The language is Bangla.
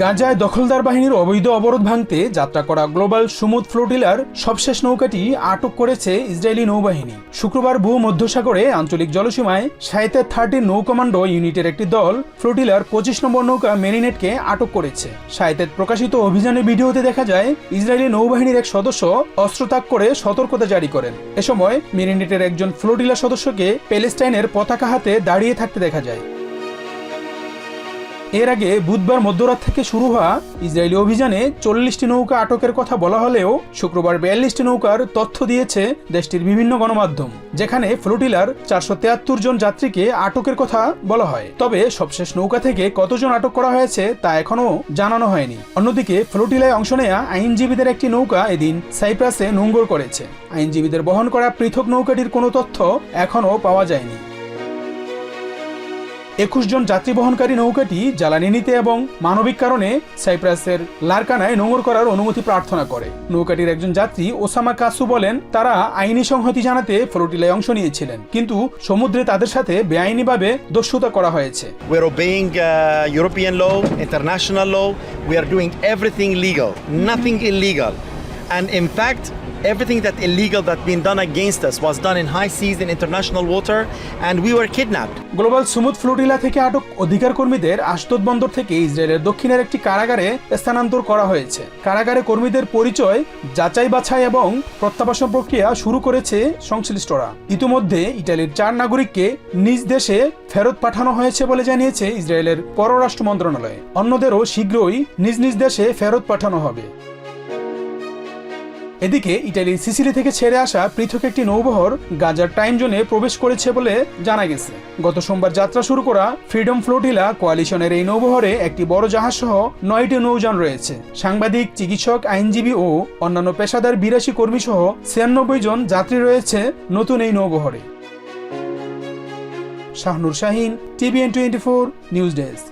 গাজায় দখলদার বাহিনীর অবৈধ অবরোধ ভাঙতে যাত্রা করা গ্লোবাল সুমুদ ফ্লোটিলার সবশেষ নৌকাটি আটক করেছে ইসরায়েলি নৌবাহিনী। শুক্রবার ভূ মধ্যসাগরে আঞ্চলিক জলসীমায় সাইতে থার্টি নৌ কমান্ডো ইউনিটের একটি দল ফ্লোটিলার পঁচিশ নম্বর নৌকা মেরিনেটকে আটক করেছে। সাইতে প্রকাশিত অভিযানের ভিডিওতে দেখা যায়, ইসরায়েলি নৌবাহিনীর এক সদস্য অস্ত্রত্যাগ করে সতর্কতা জারি করেন। এ সময় মেরিনেটের একজন ফ্লোটিলা সদস্যকে প্যালেস্টাইনের পতাকা হাতে দাঁড়িয়ে থাকতে দেখা যায়। এর আগে বুধবার মধ্যরাত থেকে শুরু হওয়া ইসরায়েলি অভিযানে চল্লিশটি নৌকা আটকের কথা বলা হলেও শুক্রবার বিয়াল্লিশটি নৌকার তথ্য দিয়েছে দেশটির বিভিন্ন গণমাধ্যম, যেখানে ফ্লোটিলার চারশো তেয়াত্তর জন যাত্রীকে আটকের কথা বলা হয়। তবে সবশেষ নৌকা থেকে কতজন আটক করা হয়েছে তা এখনও জানানো হয়নি। অন্যদিকে ফ্লোটিলায় অংশ নেয়া আইনজীবীদের একটি নৌকা এদিন সাইপ্রাসে নোঙ্গর করেছে। আইনজীবীদের বহন করা পৃথক নৌকাটির কোনো তথ্য এখনও পাওয়া যায়নি। একুশ জন যাত্রী বহনকারী নৌকাটি জ্বালানি নিতে এবং মানবিক কারণে সাইপ্রাসের লারকানায় নোঙর করার অনুমতি প্রার্থনা করে নৌকাটির একজন যাত্রী ওসামা কাসু বলেন তারা আইনি সংহতি জানাতে ফ্লোটিলায় অংশ নিয়েছিলেন কিন্তু সমুদ্রে তাদের সাথে বেআইনিভাবে দস্যুতা করা হয়েছে We're obeying uh, European law, international law. We are doing everything legal, nothing illegal. And in fact, everything that illegal that been done against us was done in high seas in international water, and we were kidnapped. Global Sumud flotilla থেকে আটক অধিকার কর্মীদের আশদোদ বন্দর থেকে ইসরায়েলের দক্ষিণের একটি কারাগারে স্থানান্তর করা হয়েছে। কারাগারে কর্মীদের পরিচয় যাচাই বাছাই এবং প্রত্যাবাসন প্রক্রিয়া শুরু করেছে সংশ্লিষ্টরা। ইতিমধ্যে ইটালির চার নাগরিককে নিজ দেশে ফেরত পাঠানো হয়েছে বলে জানিয়েছে ইসরায়েলের পররাষ্ট্র মন্ত্রণালয়। অন্যদেরও শীঘ্রই নিজ নিজ দেশে ফেরত পাঠানো হবে। এদিকে ইটালির সিসিলি থেকে ছেড়ে আসা পৃথক একটি নৌবহর গাজার টাইম জোনে প্রবেশ করেছে বলে জানা গেছে। গত সোমবার যাত্রা শুরু করা ফ্রিডম ফ্লোটিলা কোয়ালিশনের এই নৌবহরে একটি বড় জাহাজ সহ নয়টি নৌযান রয়েছে। সাংবাদিক, চিকিৎসক, আইনজীবী ও অন্যান্য পেশাদার বিরাশি কর্মী সহ ছিয়ানব্বই জন যাত্রী রয়েছে নতুন এই নৌবহরে। Shahnur Shahin, TVN twenty four, news desk.